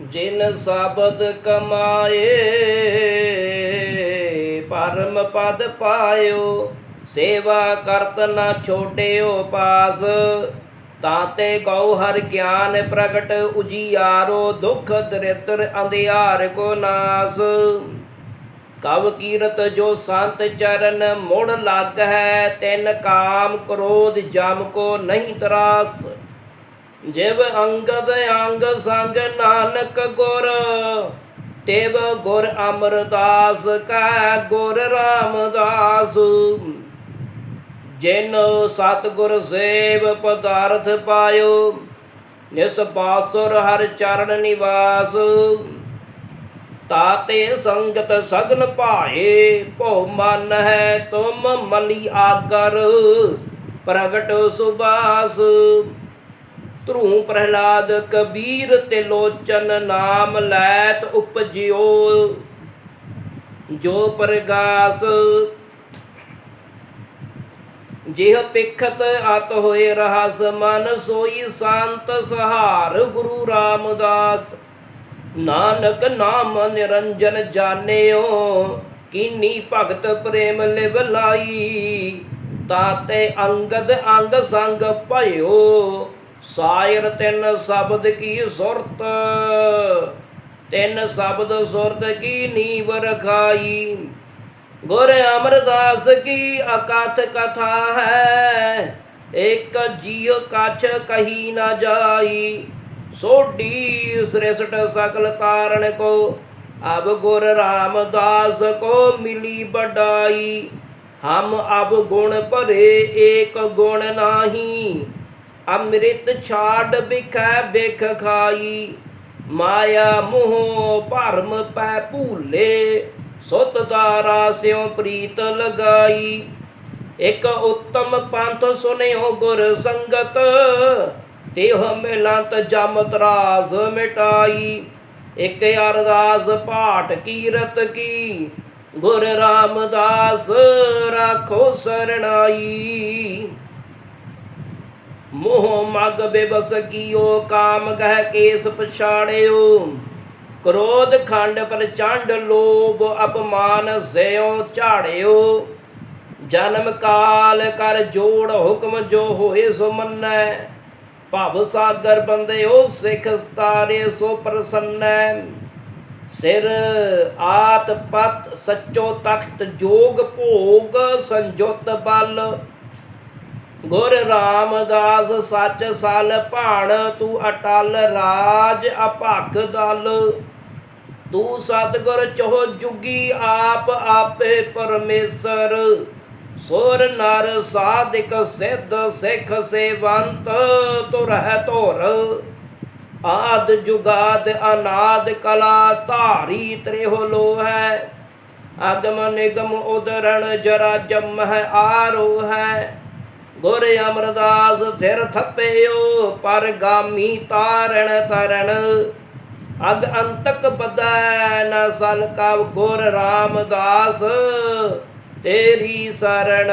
ਜਿਨ ਸਾਬਦ ਕਮਾਏ, ਪਰਮ ਪਦ ਪਾਇਓ, ਸੇਵਾ ਕਰਤ ਨਾ ਛੋਟਿਓ ਪਾਸ। ਤਾਤੇ ਕਉ ਹਰ ਗਿਆਨ ਪ੍ਰਗਟ, ਉਜੀਆਰੋ ਦੁਖ ਦਰਿਤਰ ਅੰਧਿਆਰ ਕੋ ਨਾਸ। ਕਵ ਕੀਰਤ ਜੋ ਸੰਤ ਚਰਨ ਮੁੜ ਲੱਗ ਹੈ ਤਿਨ ਕਾਮ ਕ੍ਰੋਧ ਜਮ ਕੋ ਨਹੀਂ ਤਰਾਸ। ਜਿਵ ਅੰਗਦ ਅੰਗ ਸੰਗ ਨਾਨਕ ਗੁਰ ਤਿਵ ਗੁਰ ਅਮਰਦਾਸ, ਕਾ ਗੁਰ ਰਾਮਦਾਸ। ਜਿਨ ਸਤਿਗੁਰ ਸੇਵ ਪਦਾਰਥ ਪਾਇਓ, ਨਿਸ ਪਾਸੁਰ ਹਰ ਚਰਨ ਨਿਵਾਸ। ਤਾਤੇ ਸੰਗਤ ਸਗਨ ਭਾਏ, ਭਉ ਮਨ ਹੈ ਤੁਮ ਮਲੀ ਆਗਰ, ਪ੍ਰਗਟ ਸੁਬਾਸ ਧਰੂ ਪ੍ਰਹਿਲਾਦ ਕਬੀਰ ਤੇ ਲੋਚਨ ਨਾਮ ਲੈਤ ਉਪਜਿਓ, ਜੋ ਪ੍ਰਗਾਸ। ਜਿਹ ਪਿਖਤ ਅਤ ਹੋਏ ਰਹਸ ਮਨ, ਸੋਈ ਸੰਤ ਸਹਾਰ ਗੁਰੂ ਰਾਮਦਾਸ। ਨਾਨਕ ਨਾਮ ਨਿਰੰਜਨ ਜਾਣਿਓ, ਕੀਨੀ ਭਗਤ ਪ੍ਰੇਮ ਲਿਵ ਲਾਈ। ਤਾਤੇ ਅੰਗਦ ਅੰਗ ਸੰਗ ਭਇਓ ਸਾਇਰ ਤਿੰਨ ਸ਼ਬਦ ਕੀ ਸੁਰਤ? ਤਿੰਨ ਸ਼ਬਦ ਸੁਰਤ ਕੀ ਨੀਵ ਰਖਾਈ? ਗੁਰ ਅਮਰਦਾਸ ਕੀ ਅਕਥ ਕਥਾ ਹੈ? ਇੱਕ ਜੀਉ ਕਛ ਕਹੀ ਨਾ ਜਾਈ। ਸੋਢੀ ਸ੍ਰੇਸ਼ਟ ਸਕਲ ਤਾਰਨ ਕੋ, ਅਬ ਗੁਰ ਰਾਮਦਾਸ ਕੋ ਮਿਲੀ ਬਡਾਈ ਹਮ ਅਬ ਗੁਣ ਭਰੇ ਏਕ ਗੁਣ ਨਾਹੀ। ਅੰਮ੍ਰਿਤ ਛਾੜ ਬਿਖੈ ਬਿਖ ਖਾਈ, ਮਾਇਆ ਮੋਹ ਭਰਮ ਪੈ ਭੂਲੇ, ਸੁਤ ਦਾਰਾ ਸਿਉ ਪ੍ਰੀਤ ਲਗਾਈ। ਇਕ ਉੱਤਮ ਪੰਥ ਸੁਨਿਓ ਗੁਰ ਸੰਗਤ, ਤੇਹ ਮਿਲੰਤ ਜਮ ਤਰਾਸ ਮਿਟਾਈ। ਇਕ ਅਰਦਾਸ ਪਾਠ ਕੀਰਤ ਕੀ, ਗੁਰ ਰਾਮਦਾਸ ਰਾਖੋ ਸਰਣਾਈ। ਮੋਹ ਮਗ ਬੇਬਸ ਕੀਓ ਕਾਮ ਗਹਿ ਕੇਸ ਪਛਾੜਿਓ ਕ੍ਰੋਧ ਖੰਡ ਪ੍ਰਚੰਡ ਲੋਭ, ਅਪਮਾਨ ਸਿਓ ਝਾੜਿਓ। ਜਨਮ ਕਾਲ ਕਰ ਜੋੜ ਹੁਕਮ ਜੋ ਹੋਏ ਸੋ ਮੰਨੈ। ਭਵ ਸਾਗਰ ਬੰਦਿਓ ਸਿਖ ਸਤਾਰੇ ਸੋ ਪ੍ਰਸੰਨੈ। ਸਿਰ ਆਤ ਪਤ ਸੱਚੋ ਤਖਤ ਜੋਗ ਭੋਗ ਸੰਜੁਤ ਬਲ। ਗੁਰ ਰਾਮਦਾਸ ਸੱਚ ਸਲ ਭਾਣ, ਤੂੰ ਅਟਲ ਰਾਜ ਅਭਗ ਦਲ। ਤੂੰ ਸਤਗੁਰ ਚੋ ਜੁਗੀ ਆਪ ਆਪੇ ਪਰਮੇਸ਼ਰ। ਸੁਰ ਨਰ ਸਾਧਿਕ ਸਿੱਧ ਸਿੱਖ ਸੇਵੰਤ, ਤੁਰ ਹੈ ਧੁਰ। ਆਦ ਜੁਗਾਦ ਅਨਾਦ ਕਲਾ ਧਾਰੀ ਤ੍ਰਿਹੋ ਲੋ ਹੈ। ਅਗਮ ਨਿਗਮ ਉਦਰਣ ਜਰਾ ਜਮ ਹੈ ਆਰੋ ਹੈ। ਗੁਰ ਅਮਰਦਾਸ ਥਿਰ ਥੱਪਿਓ, ਪਰ ਗਾਮੀ ਤਾਰਣ ਤਰਣ। ਅਗ ਅੰਤਕ ਬਦੈ ਨ ਸਲ ਕਵ ਗੁਰ ਰਾਮਦਾਸ, ਤੇਰੀ ਸਰਣ।